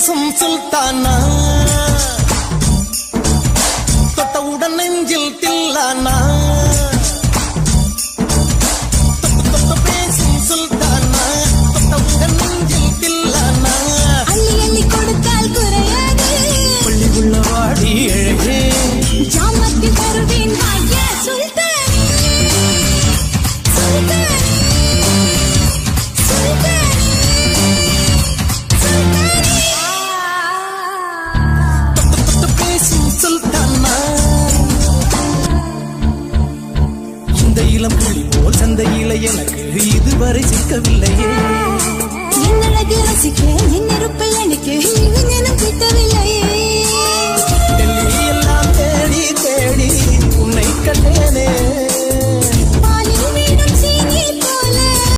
பேசும் சுல்தானா? தொட்டவுடன் நெஞ்சில் தில்லானா? இளம் புலி போல் சந்தையில எனக்கு இதுவரை சிக்கவில்லையே.